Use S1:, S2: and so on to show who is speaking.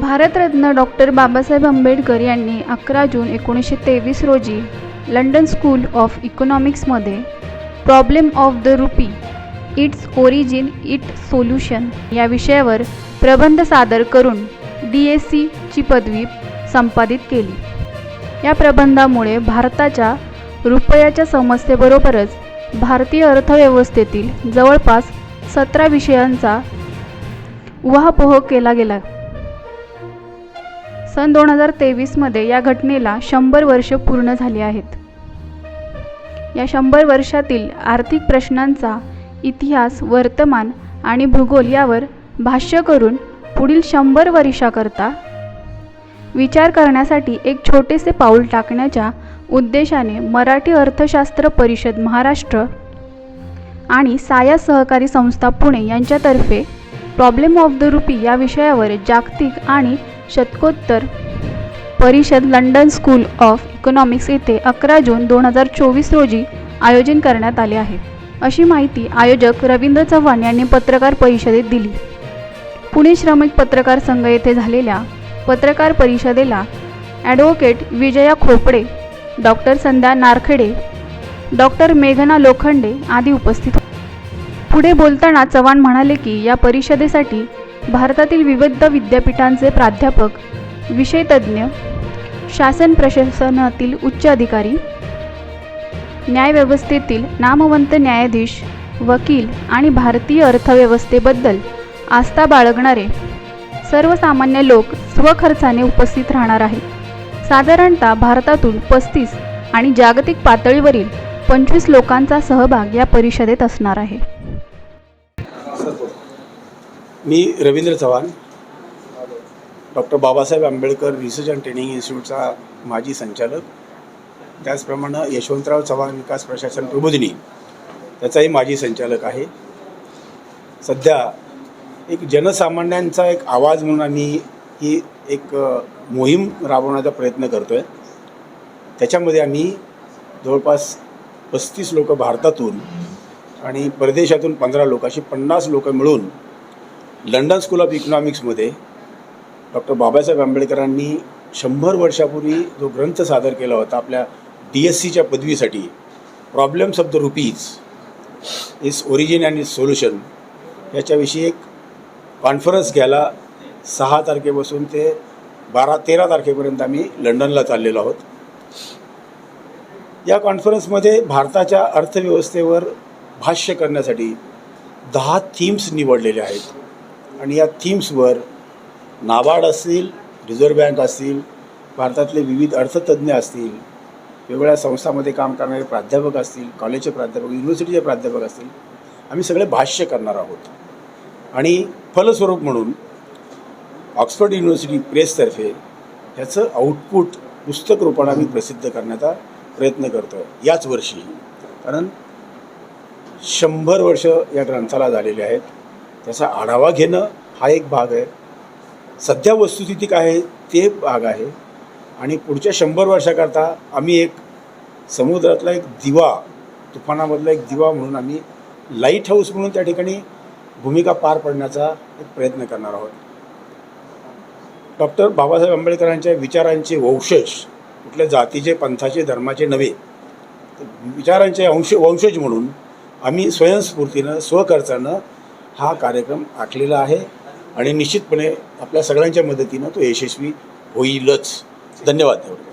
S1: Bharat Ratna doctor Babasaheb Ambedkar यांनी अकरा जून एकोणीसशे तेवीस रोजी London school of इकॉनॉमिक्समध्ये problem of the rupee its origin it solution या विषयावर प्रबंध सादर करून डी एस सीची पदवी संपादित केली. या प्रबंधामुळे भारताच्या रुपयाच्या समस्येबरोबरच भारतीय अर्थव्यवस्थेतील जवळपास सतरा विषयांचा उहापोह केला गेला. सन दोन हजार तेवीसमध्ये या घटनेला शंभर वर्ष पूर्ण झाली आहेत. या शंभर वर्षातील आर्थिक प्रश्नांचा इतिहास वर्तमान आणि भूगोल यावर भाष्य करून पुढील शंभर वर्षाकरता विचार करण्यासाठी एक छोटेसे पाऊल टाकण्याच्या उद्देशाने मराठी अर्थशास्त्र परिषद महाराष्ट्र आणि साया सहकारी संस्था पुणे यांच्यातर्फे प्रॉब्लेम ऑफ द रुपी या विषयावर जागतिक आणि शतकोत्तर परिषद लंडन स्कूल ऑफ इकॉनॉमिक्स येथे अकरा जून दोन हजार चोवीस रोजी आयोजन करण्यात आले आहे. अशी माहिती आयोजक रवींद्र चव्हाण यांनी पत्रकार परिषदेत दिली. पुणे श्रमिक पत्रकार संघ येथे झालेल्या पत्रकार परिषदेला advocate Vijaya Khopde doctor Sandhya Narkhede doctor मेघना लोखंडे आदी उपस्थित पुढे बोलताना चव्हाण म्हणाले की या परिषदेसाठी भारतातील विविध विद्यापीठांचे प्राध्यापक विषयतज्ज्ञ शासन प्रशासनातील उच्च अधिकारी न्यायव्यवस्थेतील नामवंत न्यायाधीश वकील आणि भारतीय अर्थव्यवस्थेबद्दल आस्था बाळगणारे सर्वसामान्य लोक स्वखर्चाने उपस्थित राहणार आहेत. साधारणतः भारतातून पस्तीस आणि जागतिक पातळीवरील पंचवीस लोकांचा सहभाग या परिषदेत असणार आहे.
S2: मी Ravindra Chavan doctor Babasaheb Ambedkar research and training इन्स्टिट्यूटचा माजी संचालक त्याचप्रमाणे यशवंतराव चव्हाण विकास प्रशासन प्रबोधिनी त्याचाही माजी संचालक आहे. सध्या एक जनसामान्यांचा एक आवाज म्हणून आम्ही ही एक मोहीम राबवण्याचा प्रयत्न करतो आहे त्याच्यामध्ये आम्ही जवळपास पस्तीस लोकं भारतातून आणि परदेशातून पंधरा लोक अशी पन्नास लोकं मिळून लंडन स्कूल ऑफ इकॉनॉमिक्समध्ये डॉक्टर बाबासाहेब आंबेडकरांनी शंभर वर्षापूर्वी जो ग्रंथ सादर केला होता आपल्या डी एस सीच्या पदवीसाठी problems of the rupees is origin and is solution याच्याविषयी एक कॉन्फरन्स घ्यायला सहा तारखेपासून ते बारा तेरा तारखेपर्यंत आम्ही लंडनला चाललेलो आहोत. या कॉन्फरन्समध्ये भारताच्या अर्थव्यवस्थेवर भाष्य करण्यासाठी दहा थीम्स निवडलेल्या आहेत. आणि या थीम्सवर नाबार्ड असतील रिझर्व्ह बँक असतील भारतातले विविध अर्थतज्ज्ञ असतील वेगवेगळ्या संस्थांमध्ये काम करणारे प्राध्यापक असतील कॉलेजचे प्राध्यापक युनिव्हर्सिटीचे प्राध्यापक असतील आम्ही सगळे भाष्य करणार आहोत. आणि फलस्वरूप म्हणून ऑक्सफर्ड युनिव्हर्सिटी प्रेसतर्फे ह्याचं आउटपुट पुस्तक रूपाने आम्ही प्रसिद्ध करण्याचा प्रयत्न करतो याच वर्षी. कारण शंभर वर्ष या ग्रंथाला झालेले आहेत. त्याचा आढावा घेणं हा एक भाग आहे. सध्या वस्तुस्थिती काय आहे ते भाग आहे. आणि पुढच्या शंभर वर्षाकरता आम्ही एक समुद्रातला एक दिवा तुफानामधला एक दिवा म्हणून आम्ही लाइट हाऊस म्हणून त्या ठिकाणी भूमिका पार पडण्याचा एक प्रयत्न करणार आहोत. डॉक्टर बाबासाहेब आंबेडकरांच्या विचारांचे वंशज कुठल्या जातीचे पंथाचे धर्माचे नव्हे विचारांचे अंश वंशज म्हणून आम्ही स्वयंस्फूर्तीनं स्वखर्चानं हा कार्यक्रम आखलेला आहे आणि निश्चितपणे आपल्या सगळ्यांच्या मदतीनं तो यशस्वी होईलच. धन्यवाद एवढे.